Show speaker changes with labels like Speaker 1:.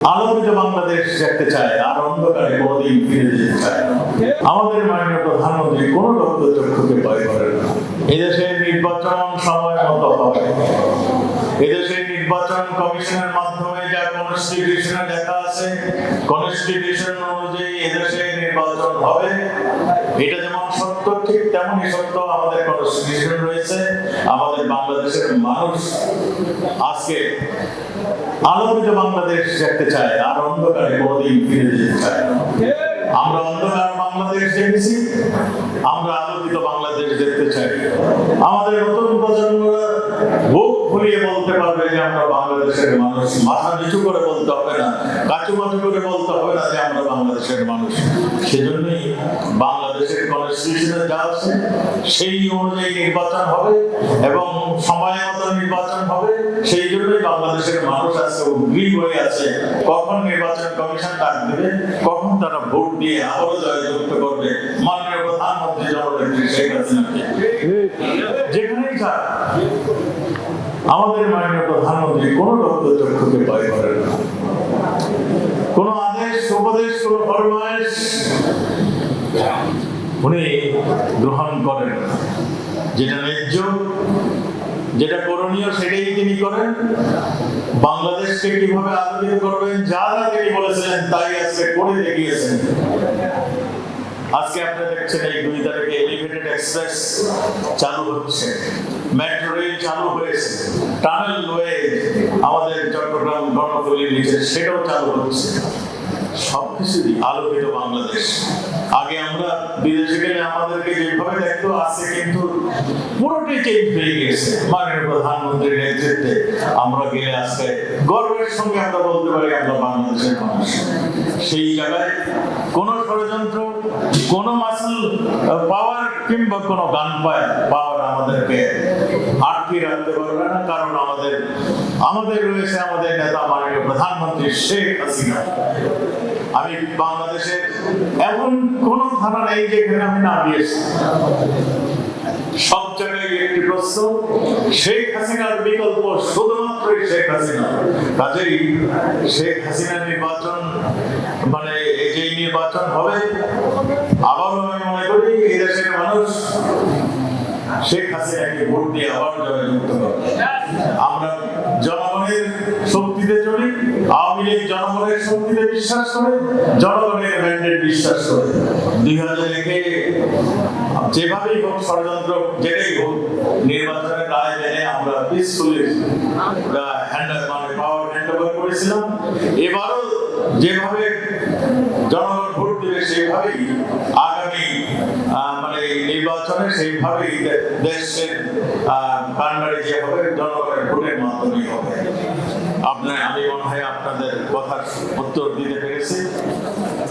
Speaker 1: আলোকিত বাংলাদেশ দেখতে চায়, আর অন্ধকারে কোনোদিন ফিরে যেতে চায় আমাদের মাননীয় প্রধানমন্ত্রী কোন রক্ত চক্ষুকে ভয় করেন না। এদেশে নির্বাচন সময় মতো হবে। এদেশে নির্বাচন কমিশনের মাধ্যমে যা কনস্টিটিউশনে দেখা আছে কনস্টিটিউশন অনুযায়ী এদেশে নির্বাচন হবে। এটা যেমন সত্য, ঠিক তেমনই সত্য আমাদের কনস্টিটিউশন রয়েছে। আমাদের বাংলাদেশের মানুষ আজকে আলোকিত বাংলাদেশ দেখতে চায়, আর অন্ধকারে কোনোদিন ফিরে যেতে চায় আমরা অন্ধকার বাংলাদেশ দেখেছি, আমরা আলোকিত বাংলাদেশ দেখতে চাই। আমাদের নতুন প্রজন্মরা বুক ফুলিয়ে বলতে পারবে যে আমরা বাংলাদেশের মানুষ। মাথা নিচু করে বলতে হবে না, কাচু মাচু করে বলতে হবে না যে আমরা বাংলাদেশের মানুষ। সেজন্যই বাংলাদেশের কনস্টিটিউশনে যা আছে, সেই অনুযায়ী নির্বাচন হবে এবং সময় মতো নির্বাচন হবে। সেই জন্যই বাংলাদেশের মানুষ আজকে উদ্গ্রীব হয়ে আছে। কখন নির্বাচন কমিশন ডাক দেবে, কখন তারা ভোট দিয়ে আবারও জয়যুক্ত করবে? মাননীয় প্রধানমন্ত্রী জননেত্রী শেখ হাসিনাকে। যেখানেই যাক আমাদের মাননীয় প্রধানমন্ত্রী কোন রক্ত চক্ষুকে ভয় করেন না। কোন আদেশ, উপদেশ, কোন ফরমায়েশ উনি গ্রহণ করেন যেটা ন্যায্য, যেটা করণীয় সেটাই তিনি করেন। বাংলাদেশকে কীভাবে আলোকিত করবেন, যা যা তিনি বলেছিলেন তাই আজকে করে দেখিয়েছেন। আজকে আপনারা দেখছেন এই দুই তারিখে এলিভেটেড এক্সপ্রেস চালু হচ্ছে। মেট্রো রেল চালু হয়েছে। টানেল ওয়ে আমাদের চট্টগ্রাম গণতলির নিচে সেটাও চালু হচ্ছে। সবকিছুই আলোকিত বাংলাদেশ। আগে আমরা বিদেশে গেলে আমাদেরকে যেভাবে দেখতো আজকে কিন্তু পুরোটাই চেঞ্জ হয়ে গেছে মাননীয় প্রধানমন্ত্রীর নেতৃত্বে আমরা গেলে আজকে গর্বের সঙ্গে আমরা বলতে পারি, আমরা বাংলাদেশের মানুষ। সেই জায়গায় কোন ষড়যন্ত্র, কোন মাসল পাওয়ার কিংবা কোনো গান পাওয়ার আমাদেরকে আটকে রাখতে পারবে না, কারণ আমাদের আমাদের রয়েছে আমাদের নেতা মাননীয় প্রধানমন্ত্রী শেখ হাসিনা। আমি বাংলাদেশের এমন কোন ধারা নেই যেখানে আমি না দিয়েছি। সব জায়গায় একটি প্রশ্ন, শেখ হাসিনার বিকল্প শুধুমাত্র শেখ হাসিনা। কাজেই শেখ হাসিনা নির্বাচন মানে যে নির্বাচন হবে, আবারও আমি মনে করি এই দেশের মানুষ শেখ হাসিনাকে ভোট দিয়ে আবার জয়যুক্ত করবে আমরা জনগণের শক্তিতে চলি আওয়ামী জনগণের শক্তিতে বিশ্বাস করে, জনগণের ম্যান্ডেট বিশ্বাস করে। দুই হাজার একে যেভাবেই হোক ষড়যন্ত্র যেটাই হোক, নির্বাচনের রায় মেনে আমরা পিসফুলি হ্যান্ড মানে পাওয়ার হ্যান্ড ওভার করেছিলাম। এবারও যেভাবে জনগণ ভোট দেবে সেভাবেই আগামী মানে নির্বাচনে সেইভাবেই দেশের কান্ডারি যে হবে, জনগণের ভোটের মাধ্যমেই হবে। আপনার আমি মনে হয় উত্তর দিতে পেরেছি